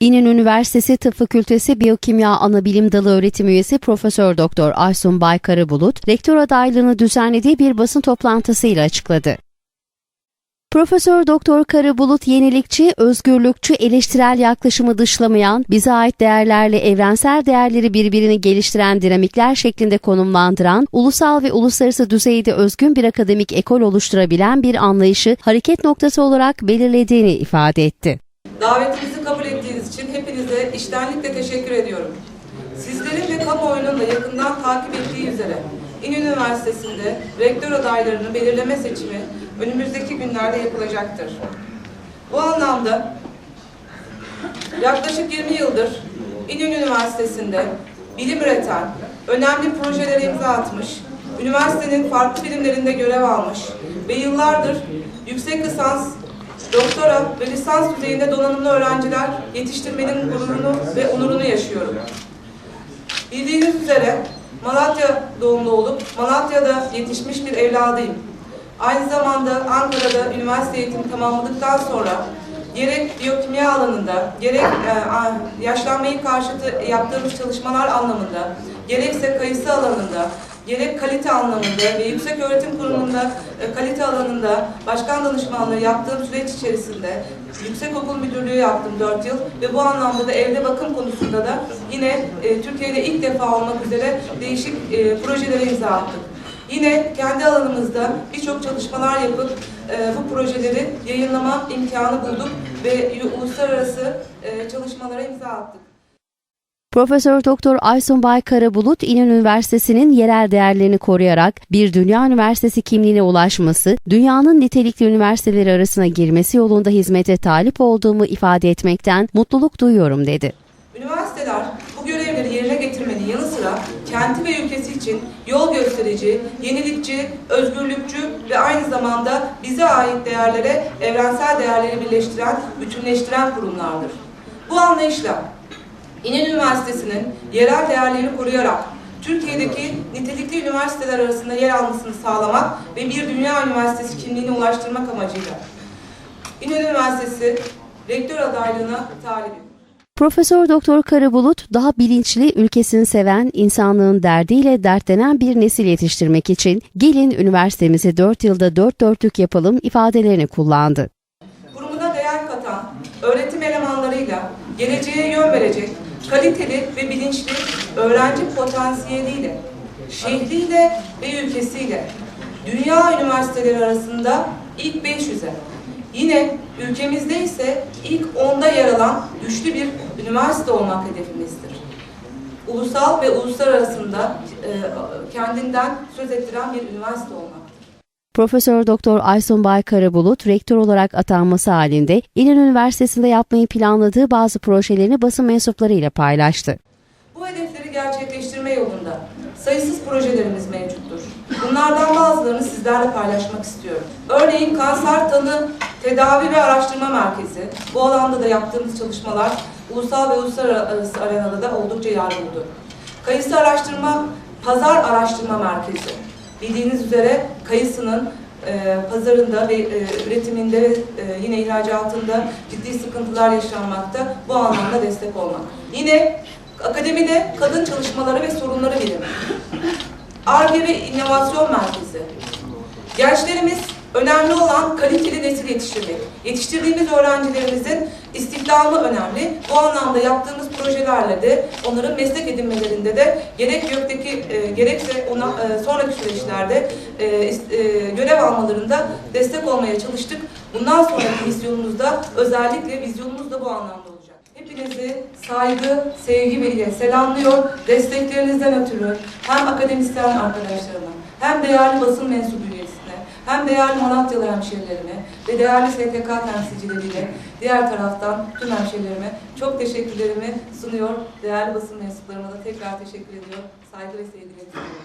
İnönü Üniversitesi Tıp Fakültesi Biyokimya Anabilim Dalı öğretim üyesi Profesör Doktor Aysun Baykara Bulut, rektör adaylığını düzenlediği bir basın toplantısıyla açıkladı. Profesör Doktor Karabulut yenilikçi, özgürlükçü, eleştirel yaklaşımı dışlamayan, bize ait değerlerle evrensel değerleri birbirini geliştiren dinamikler şeklinde konumlandıran, ulusal ve uluslararası düzeyde özgün bir akademik ekol oluşturabilen bir anlayışı hareket noktası olarak belirlediğini ifade etti. Davetimizi kabul ettiğiniz için hepinize iştenlikle teşekkür ediyorum. Sizlerin ve kamuoyunun da yakından takip ettiği üzere İnönü Üniversitesi'nde rektör adaylarını belirleme seçimi önümüzdeki günlerde yapılacaktır. Bu anlamda yaklaşık 20 yıldır İnönü Üniversitesi'nde bilim üreten, önemli projelere imza atmış, üniversitenin farklı birimlerinde görev almış ve yıllardır yüksek lisans, doktora ve lisans düzeyinde donanımlı öğrenciler yetiştirmenin gururunu ve onurunu yaşıyorum. Bildiğiniz üzere Malatya doğumlu olup Malatya'da yetişmiş bir evladıyım. Aynı zamanda Ankara'da üniversite eğitimi tamamladıktan sonra gerek biyokimya alanında, gerek e, yaşlanmayı karşıtı yaptığımız çalışmalar anlamında, gerekse kayısı alanında, gerek kalite anlamında ve yüksek öğretim kurumunda e, kalite alanında başkan danışmanlığı yaptığım süreç içerisinde yüksek okul müdürlüğü yaptım 4 yıl ve bu anlamda da evde bakım konusunda da yine e, Türkiye'de ilk defa olmak üzere değişik e, projelere imza attık. Yine kendi alanımızda birçok çalışmalar yapıp e, bu projeleri yayınlama imkanı bulduk ve uluslararası e, çalışmalara imza attık. Profesör Doktor Aysun Baykara Bulut, İnönü Üniversitesi'nin yerel değerlerini koruyarak bir dünya üniversitesi kimliğine ulaşması, dünyanın nitelikli üniversiteleri arasına girmesi yolunda hizmete talip olduğumu ifade etmekten mutluluk duyuyorum dedi. Üniversiteler bu görevleri yerine getirmenin yanı sıra kenti ve ülkesi için yol gösterici, yenilikçi, özgürlükçü ve aynı zamanda bize ait değerlere, evrensel değerleri birleştiren, bütünleştiren kurumlardır. Bu anlayışla İnönü Üniversitesi'nin yerel değerlerini koruyarak Türkiye'deki nitelikli üniversiteler arasında yer almasını sağlamak ve bir dünya üniversitesi kimliğine ulaştırmak amacıyla İnönü Üniversitesi rektör adaylığına talibim. Profesör Doktor Karabulut daha bilinçli, ülkesini seven, insanlığın derdiyle dertlenen bir nesil yetiştirmek için gelin üniversitemizi 4 yılda dört dörtlük yapalım ifadelerini kullandı. kurumuna değer katan öğretim elemanlarıyla geleceğe yön verecek kaliteli ve bilinçli öğrenci potansiyeliyle, şehriyle ve ülkesiyle dünya üniversiteleri arasında ilk 500'e, yine ülkemizde ise ilk 10'da yer alan güçlü bir üniversite olmak hedefimizdir. Ulusal ve uluslararasında e, kendinden söz ettiren bir üniversite olmaktır. Profesör Doktor Aysun Baykara Bulut, rektör olarak atanması halinde İnönü Üniversitesi'nde yapmayı planladığı bazı projelerini basın mensuplarıyla paylaştı. Bu hedefleri gerçekleştirme yolunda sayısız projelerimiz mevcuttur. Bunlardan bazılarını sizlerle paylaşmak istiyorum. Örneğin kanser tanı, tedavi ve araştırma merkezi. Bu alanda da yaptığımız çalışmalar ulusal ve uluslararası arenada da oldukça yer buldu. Kayısı araştırma, pazar araştırma merkezi. Bildiğiniz üzere kayısının e, pazarında ve e, üretiminde ve e, yine ihracatında ciddi sıkıntılar yaşanmakta. Bu anlamda destek olmak. Yine akademide kadın çalışmaları ve sorunları birimi. ARGE ve inovasyon merkezi. Gençlerimiz önemli olan kaliteli nesil yetiştirmek. Yetiştirdiğimiz öğrencilerimizin istihdamı önemli. Bu anlamda yaptığımız projelerle de onların meslek edinmelerinde de gerek YÖK'teki e, gerekse ona e, sonraki süreçlerde e, e, görev almalarında destek olmaya çalıştık. Bundan sonraki misyonumuzda özellikle vizyonumuz da bu anlamda olacak. Hepinizi saygı, sevgi ve selamlıyor. Desteklerinizden ötürü hem akademisyen arkadaşlarıma hem değerli basın mensubu üyesine hem değerli Malatyalı hemşerilerime ve değerli STK temsilcileriyle diğer taraftan tüm hemşerilerime çok teşekkürlerimi sunuyor. Değerli basın mensuplarıma da tekrar teşekkür ediyor. Saygı ve sevgilerimi sunuyorum.